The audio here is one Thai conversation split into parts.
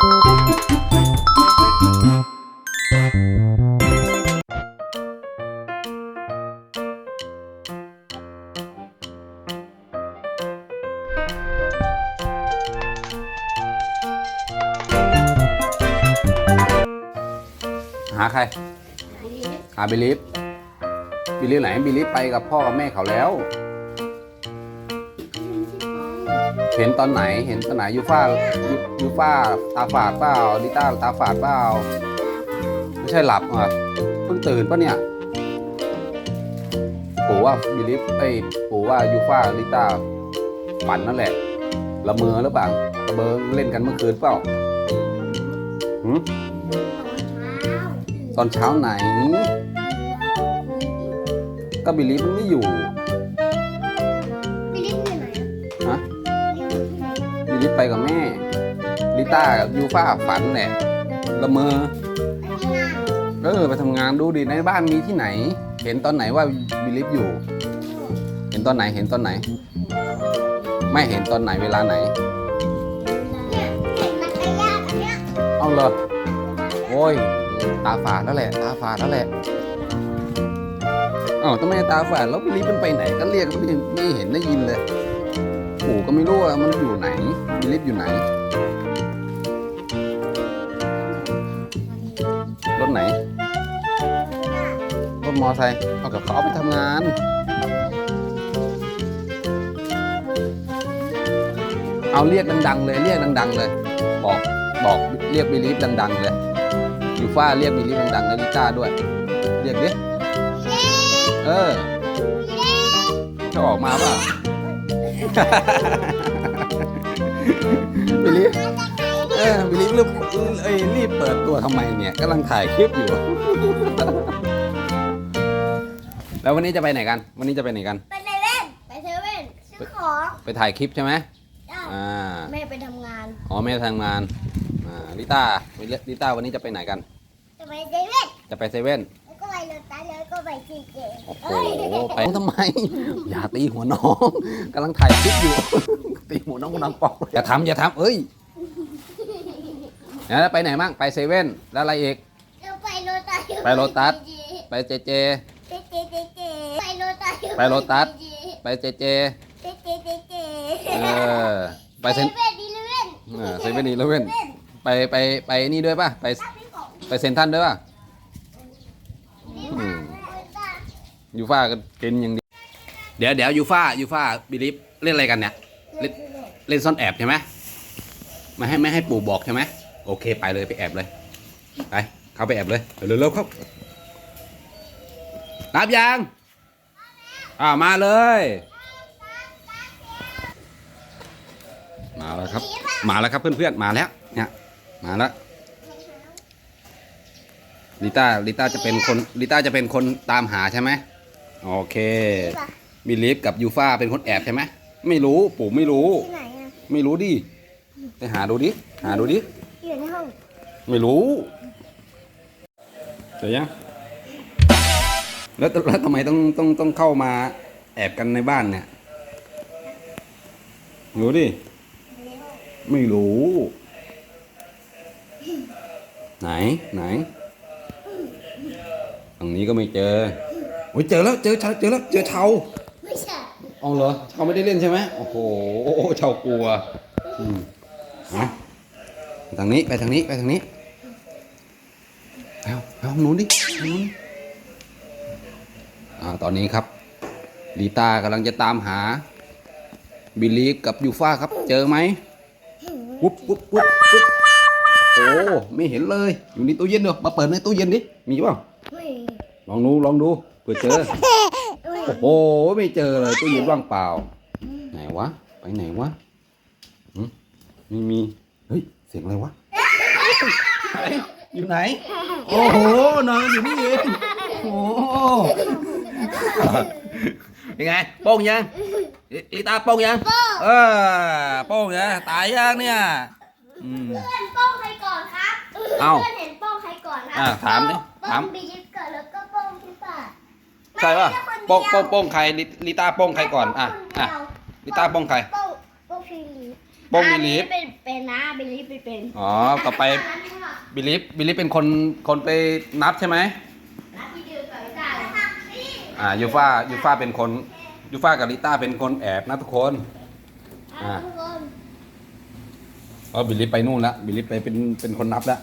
หาใคร หาบิลิฟบิลิฟไหนบิลิฟไปกับพ่อกับแม่เขาแล้ว เห็นตอนไหนเห็นตอนไหนยูฟ่ายูฟ่าตาฝาดเปล่าลิต้าตาฝาดเปล่าไม่ใช่หลับอะเพิ่งตื่นปะเนี่ยปู่ว่าบิลิฟไอ้ปู่ว่ายูฟ่าลิต้าฝันนั่นแหละละเมอหรือเปล่าละเมอเล่นกันเมื่อคืนเปล่าหืมตอนเช้าไหน ก็บิลิฟมันไม่อยู่ ลิฟอยู่ไหนบิลิฟไปกับแม่ ลิต้ากับยูฟ่าฝันแหละละเมอไปที่งานเออไปทำงานดูดิในบ้านมีที่ไหน เห็นตอนไหนว่าบิลิฟอยู่ เห็นตอนไหนเห็นตอนไหน ไม่เห็นตอนไหนเวลาไหนเนี่ยเห็นมันกระยากอันเนี้ยเอาเลยโอ้ยตาฝาดแล้วแหละตาฝาดแล้วแหละเอ้าทำไมตาฝาดแล้วบิลิฟมันไปไหนก็เรียกไม่ไม่เห็นได้ยินเลย ปู่ก็ไม่รู้ว่ามันอยู่ไหนบิลิฟอยู่ไหน รถไหน รถมอไซค์เอากับเขาเอาไปทำงานเอาเรียกดังๆเลยเรียกดัง ๆ เลย บอกบอกเรียกบิลีฟดัง ๆ เลยยูฟ่าเรียกบิลีฟดังๆแล้วลิต้าด้วย เรียกดิเออจะออกมาเปล่า บิลีฟเออบิลีฟรีบเอ้ยรีบเปิดตัวทำไมเนี่ยกำลังถ่ายคลิปอยู่ แล้ววันนี้จะไปไหนกัน วันนี้จะไปไหนกัน ไปเซเว่นไปเซเว่นซื้อของไปถ่ายคลิปใช่ไหมได้อ่าแม่ไปทำงานอ๋อแม่ทำงานอ่าลิต้าลิต้าวันนี้จะไปไหนกัน จะไปเซเว่นจะไปเซเว่นแล้วก็ ไปรถตัสแล้วก็ไปซีเจโอ้โหไปทำไม อย่าตีหัวน้องกำลังถ่ายคลิปอยู่ ตีหัวน้องน้องปอกอย่าทำอย่าทำเอ้ยแล้วไปไหนมั่งไปเซเว่นแล้วอะไรอีกเราไปรถตัสไปโลตัส ไปเจเจ เจเจเจเจไปรถตัสไปโลตัส ไปเจเจ เจเจเจเจเออไปเซนเว่นดีเลเว่นเออเซเว่นอีเลเว่นเว่นไปไปไปนี่ด้วยป่ะไปตัดที่ของไปเซนทรันด้วยป่ะ นี่ อื มาม รถตัส ยูฟ่าก็กินอย่างดีเดี๋ยวเดี๋ยวยูฟ่ายูฟ่าบิลิฟเล่นอะไรกันเนี่ยเล่นเล่นซ่อนแอบใช่ไหมไม่ให้ไม่ให้ปู่บอกใช่ไหมโอเคไปเลยไปแอบเลยไปเข้าไปแอบเลยเร็วๆเร็วเข้ารับยังอ่ามาเลย มาแล้วครับ มาแล้วครับเพื่อนๆมาแล้วเนี่ยมาแล้วลิต้าลิต้าจะเป็นคนลิต้าจะเป็นคนตามหาใช่ไหม โอเคที่ปะบิลีฟกับยูฟ่าเป็นคนแอบใช่ไหมไม่รู้ปู่ไม่รู้ ที่ไหนอะไม่รู้ดิไปหาดูดิหาดูดิอยู่ในห้องไม่รู้เดี๋ยวยังแล้วแล้วทำไมต้องต้องต้องเข้ามาแอบกันในบ้านเนี่ยรู้ดิไม่รู้ ไหนไหนตรงนี้ก็ไม่เจอ โอ้ยเจอแล้วเจอเจอเจอแล้วเจอเชาไม่ใช่เอาเหรอเชาไม่ได้เล่นใช่ไหมโอ้โหเชากลัวอืมเอาไปทางนี้ไปทางนี้ไปทางนี้ไปเอาไปห้องนู้นดิห้องนู้นอ่าตอนนี้ครับลีตากำลังจะตามหา บิลลีฟกับยูฟ่าครับ เจอไหมปุ๊บปุ๊บปุ๊บปุ๊บโอ้ไม่เห็นเลย อยู่ในตู้เย็นเนอะมาเปิดในตู้เย็นดิมีเปล่าไม่ลองดูลองดู เผื่อเจอไม่โอ้โหไม่เจอเลยตู้เย็นว่างเปล่า ไหนวะ ไปไหนวะหึไม่มี เฮ้ย เสียงอะไรวะไหนอยู่ไหน โอ้โห นอนอยู่นี่เองโอ้โหยังไงโป้งยังอีอีตาโป้งยัง เออโป้งยังตายยังเนี่ยอืมเพื่อนโป้งใครก่อนครับเอ้าเพื่อนเห็นโป้งใครก่อนครัอะถามดิโป้ถาม ใช่ป่ะโป้งโป้งโป้งใครลิลิต้าโป้งใครก่อนอะอะลิต้าโป้งใครโป้งโป้งพี่ลีโป้งบิลิฟเป็นเป็นนะบิลิฟเป็นเป็นอ๋อต่อไปบิลิฟบิลิฟเป็นคนคนไปนับใช่ไหมนะพี่ดือกับลิต้าเลยอ่ายูฟ่ายูฟ่าเป็นคนยูฟ่ากับลิต้าเป็นคนแอบนะทุกคนอ่าทุกคนเออบิลลิฟไปนู่นละบิลลิฟไปเป็นเป็นคนนับแล้ว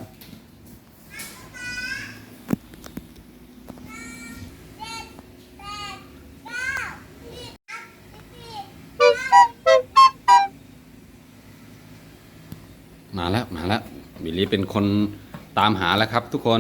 ลลิฟเป็นคนตามหาแล้วครับทุกคน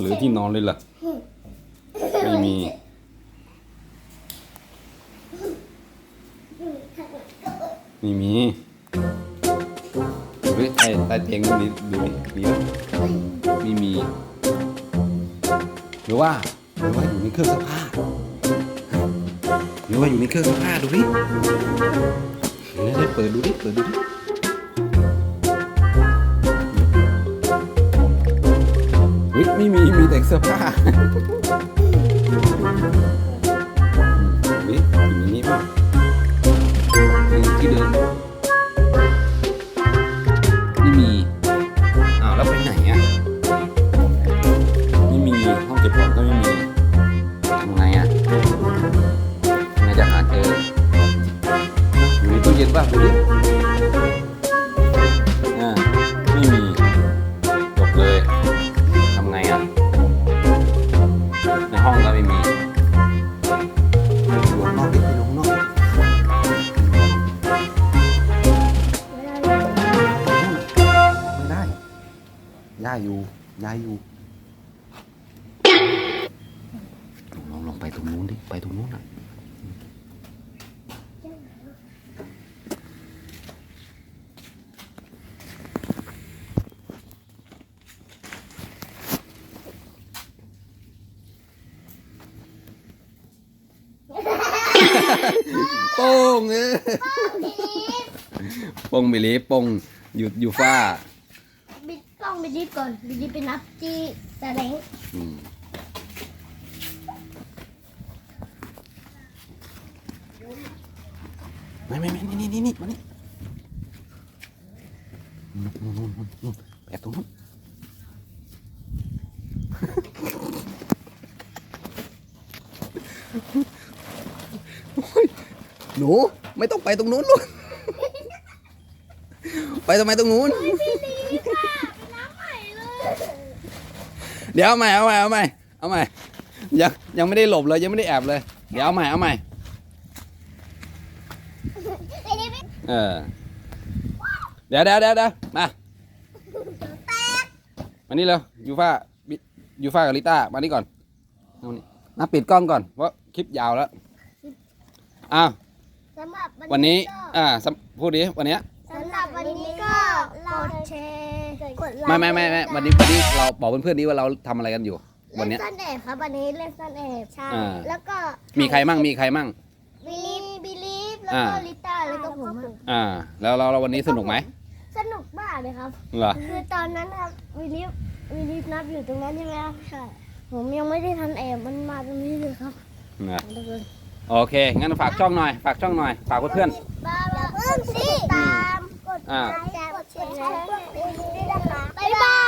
หรือที่นอนเลยล่ะ ไม่มี ไม่มีดูดิใต้ใต้เตียงดูดิดูดิมีไหมไม่มี หรือว่าหรือว่าอยู่ในเครื่องซักผ้าหรือว่าอยู่ในเครื่องซักผ้าดูดิเดี๋ยวได้เปิดดูดิ เปิดดูดิ ไม่มีมีแต่เสื้อผ้านี่อยู่นี่ป่ะนี่ที่เดิมไม่มี อ้าวแล้วไปไหนอะ ไม่มี ห้องเก็บของก็ไม่มี ยู่ย่าอยู่ลองลองไปตรงนู้นดิ ไปตรงนู้นอะโป้งเออโป้งบิลีโป้งหยุดยูฟ่า ดต้องบิลิฟก่อนบิลิฟไปนับที่แสดงอืมไม่ไม่ไม่นี่นี่นี่มานี่นู่นนู่นนู่นนู่นแอบตรงนู้นโอ้ยหนูไม่ต้องไปตรงนู้นลูกไปทำไมตรงนู้นบิลิฟค่ะ เดี๋ยวเอาใหม่เอาใหม่เอาใหม่เอาใหม่ยังยังไม่ได้หลบเลยยังไม่ได้แอบเลย เดี๋ยวเอาใหม่เอาใหม่บิลลี่เออเดี๋ยวเดี๋ยวเดี๋ยวเดี๋ยวมามานี่เร็วยูฟ่าบิยูฟ่ากับลิต้ามานี่ก่อนเอานี่มาปิดกล้องก่อนเพราะคลิปยาวแล้วอ้าวสำหรับวันนี้ก็อ่าสำพูดดิวันเนี้ยสำ หรับวันนี้ก็กดแชร์กดไลค์ไม่ไม่ไม่ไม่วันนี้วันนี้เราบอกเพื่อนๆดิว่าเราทำอะไรกันอยู่ วันเนี้ย เล่นซ่อนแอบครับวันนี้เล่นซ่อนแอบใช่อ่า แล้วก็มีใครมั่งมีใครมั่ง บิลลี่บิลลี่แล้วก็อ่า ลิต้าแล้วก็ผมอะอ่า แล้วเราเราวันนี้สนุกไหมสนุกมากเลยครับ เหรอคือตอนนั้นครับวิลลี่วิลลี่นับอยู่ตรงนั้นใช่ไหมครับใช่ผมยังไม่ได้ทันแอบมันมาตรงนี้เลยครับเหรอทุกคนโอเคงั้นฝากช่องหน่อย ฝากช่องหน่อยฝากเพื่อนบ้าเพิ่งสิตาม อ่า กดไลค์กดแชร์กดติดตามบ๊ายบาย